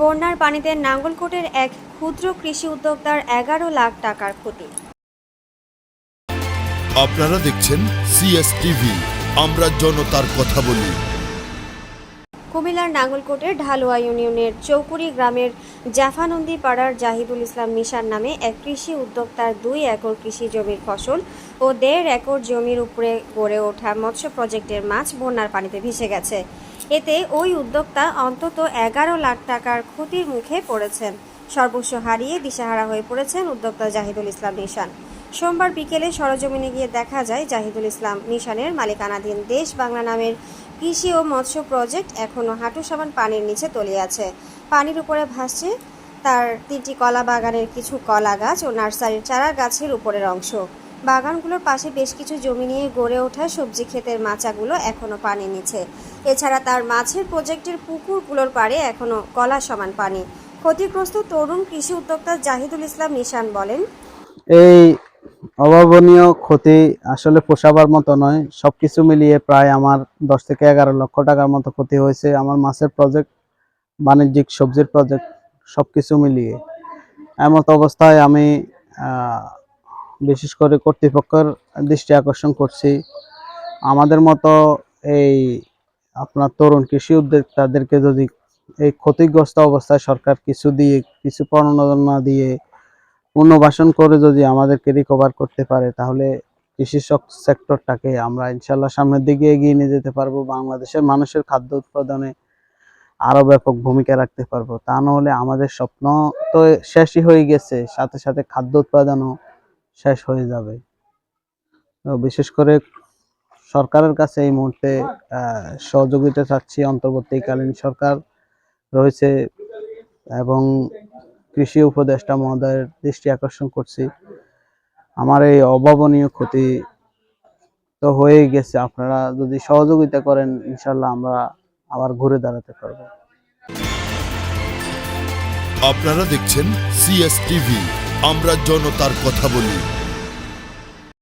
বন্যার পানিতে নাঙ্গলকোটের এক ক্ষুদ্র কৃষি উদ্যোক্তার এগারো লাখ টাকার ক্ষতি। আপনারা দেখছেন সিএসটিভি আমরা জনতার কথা বলি। কুমিল্লার নাঙ্গলকোটের ঢালুয়া ইউনিয়নের চৌকুরি গ্রামের জাফানন্দী পাড়ার জাহিদুল ইসলাম নিশার নামে এক কৃষি উদ্যোক্তার দুই একর কৃষি জমির ফসল ও দেড় একর জমির উপরে গড়ে ওঠা মৎস্য প্রজেক্টের মাছ বন্যার পানিতে ভেসে গেছে। এতে ওই উদ্যোক্তা অন্তত এগারো লাখ টাকার ক্ষতির মুখে পড়েছেন। সর্বস্ব হারিয়ে দিশাহারা হয়ে পড়েছেন উদ্যোক্তা জাহিদুল ইসলাম নিশান। সোমবার বিকেলে সরজমিনে গিয়ে দেখা যায় জাহিদুল ইসলাম নিশানের মালিকানাধীন দেশ বাংলা নামের কৃষি ও মৎস্য প্রজেক্ট এখনও হাঁটু সমান পানির নিচে তলিয়ে আছে। পানির উপরে ভাসছে তার তিনটি কলা বাগানের কিছু কলা গাছ ও নার্সারির চারা গাছের উপরের অংশ। বাগানগুলোর পাশে বেশ কিছু জমি নিয়ে গড়ে ওঠা সবজি ক্ষেতের মাচাগুলো এখনও পানির নিচে। এছাড়া তার মাছের প্রজেক্টের পুকুরগুলোর পাড়ে এখনও কলা সমান পানি। ক্ষতিগ্রস্ত তরুণ কৃষি উদ্যোক্তা জাহিদুল ইসলাম নিশান বলেন, এই অভাবনীয় ক্ষতি আসলে পোষাবার মতো নয়। সব কিছু মিলিয়ে প্রায় আমার দশ থেকে এগারো লক্ষ টাকার মতো ক্ষতি হয়েছে আমার মাছের প্রজেক্ট বাণিজ্যিক সবজির প্রজেক্ট সব কিছু মিলিয়ে। এমত অবস্থায় আমি বিশেষ করে কর্তৃপক্ষের দৃষ্টি আকর্ষণ করছি। আমাদের মতো এই আপনার তরুণ কৃষি উদ্যোক্তাদেরকে যদি এই ক্ষতিগ্রস্ত অবস্থায় সরকার কিছু দিয়ে, কিছু প্রণোদনা দিয়ে পুনর্বাসন করে যদি আমাদেরকে রিকভার করতে পারে, তাহলে কৃষি সক- সেক্টরটাকে আমরা ইনশাল্লাহ সামনের দিকে এগিয়ে নিয়ে যেতে পারব। বাংলাদেশের মানুষের খাদ্য উৎপাদনে আরও ব্যাপক ভূমিকা রাখতে পারব। তা নাহলে আমাদের স্বপ্ন তো শেষই হয়ে গেছে, সাথে সাথে খাদ্য উৎপাদনও শেষ হয়ে যাবে। বিশেষ করে সরকারের কাছে এই মুহূর্তে সহযোগিতা চাচ্ছি। অন্তর্বর্তীকালীন সরকার রয়েছে এবং কৃষি উপদেষ্টা মহোদয়ের দৃষ্টি আকর্ষণ করছি। আমার এই অভাবনীয় ক্ষতি তো হয়ে গেছে। আপনারা যদি সহযোগিতা করেন ইনশাল্লাহ আমরা আবার ঘুরে দাঁড়াতে পারব। আপনারা দেখছেন সিএসটিভি আমরা জনতার কথা বলি।